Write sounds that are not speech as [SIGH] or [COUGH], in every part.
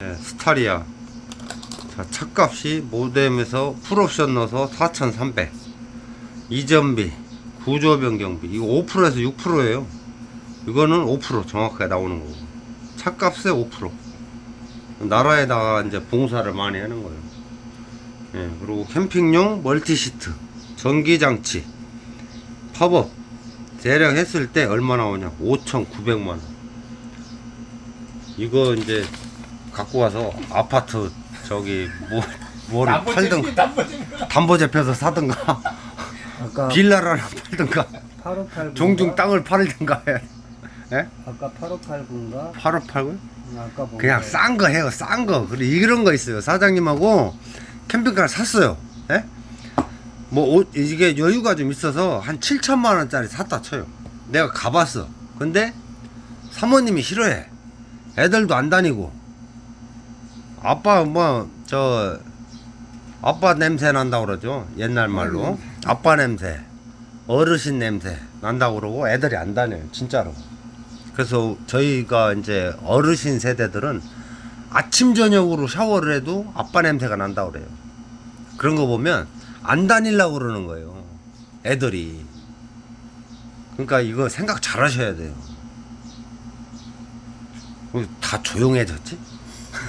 네, 스타리아. 자, 차값이 모뎀에서 풀옵션 넣어서 4,300. 이전비, 구조 변경비. 이거 5%에서 6%예요. 이거는 5% 정확하게 나오는 거고. 차값의 5%. 나라에다가 이제 봉사를 많이 하는 거예요. 예, 그리고 캠핑용 멀티시트, 전기장치, 팝업. 대략 했을 때 얼마 나오냐? 5,900만 원. 이거 이제 갖고 가서 아파트 저기 뭐 뭐를 팔든 담보재 펴서 사든가 아까 빌라를 하나 팔든가 8589 종중 땅을 팔든가 해. 예? 아까 8589인가? 8억 팔고요? 아까 뭐 그냥 싼 거 해요 싼 거. 그리고 이런 거 있어요. 사장님하고 캠핑카를 샀어요. 예? 뭐 옷, 이게 여유가 좀 있어서 한 7천만 원짜리 샀다 쳐요. 내가 가봤어. 근데 사모님이 싫어해. 애들도 안 다니고 아빠 뭐 저 아빠 냄새 난다고 그러죠? 옛날 말로. 아빠 냄새 어르신 냄새 난다고 그러고 애들이 안 다녀요 진짜로. 그래서 저희가 이제 어르신 세대들은 아침 저녁으로 샤워를 해도 아빠 냄새가 난다고 그래요. 그런 거 보면 안 다니려고 그러는 거예요 애들이. 그러니까 이거 생각 잘 하셔야 돼요. 어, 다 조용해졌지?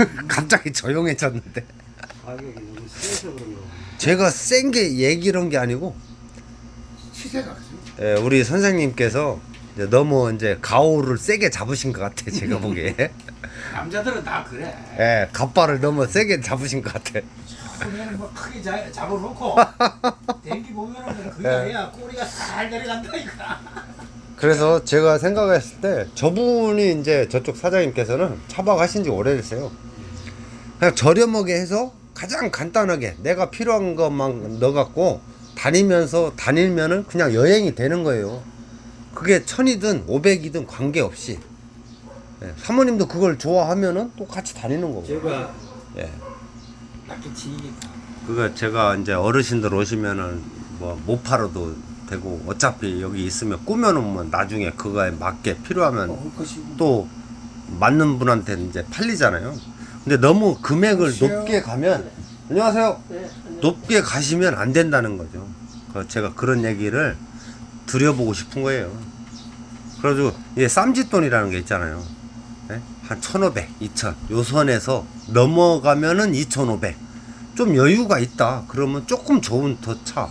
[LAUGHS] 갑자기 조용해졌는데. 가격이 너무 세서 그런 거 제가 센 게 얘기한 게 아니고 시세가 예, 우리 선생님께서 이제 너무 이제 가오를 세게 잡으신 것 같아 제가 보기에. [LAUGHS] 남자들은 다 그래. 예, 갑발을 너무 세게 잡으신 것 같아. 그냥 뭐 크게 자, 잡아놓고 [LAUGHS] den기 보면은 그게 아니야. 꼬리가 살 내려간다니까. 그래서 제가 생각했을 때 저분이 이제 저쪽 사장님께서는 차박하신 지 오래됐어요 그냥 저렴하게 해서 가장 간단하게 내가 필요한 것만 넣어갖고 다니면서 다니면은 그냥 여행이 되는 거예요 그게 천이든 오백이든 관계없이 예, 사모님도 그걸 좋아하면은 또 같이 다니는 거고 제가 예. 나쁜. 그거 제가 이제 어르신들 오시면은 뭐 못 팔아도 되고 어차피 여기 있으면 꾸며놓으면 나중에 그거에 맞게 필요하면 올 것이고. 또 맞는 분한테 이제 팔리잖아요. 근데 너무 금액을. 높게 가면 안녕하세요. 높게 가시면 안 된다는 거죠. 그 제가 그런 얘기를 드려보고 싶은 거예요. 그래가지고 이게 쌈짓돈이라는 게 있잖아요. 예? 한 1,500, 2,000. 요 선에서 넘어가면은 2,500. 좀 여유가 있다. 그러면 조금 좋은 더 차.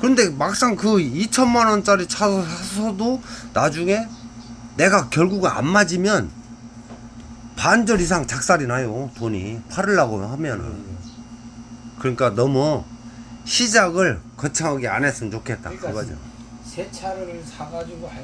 그런데 막상 그 2천만 원짜리 차 사서도 나중에 내가 결국 안 맞으면 반절 이상 작살이 나요. 돈이. 팔으려고 하면은. 그러니까 너무 시작을 거창하게 안 했으면 좋겠다. 그러니까 그거죠. 새 차를 사가지고 할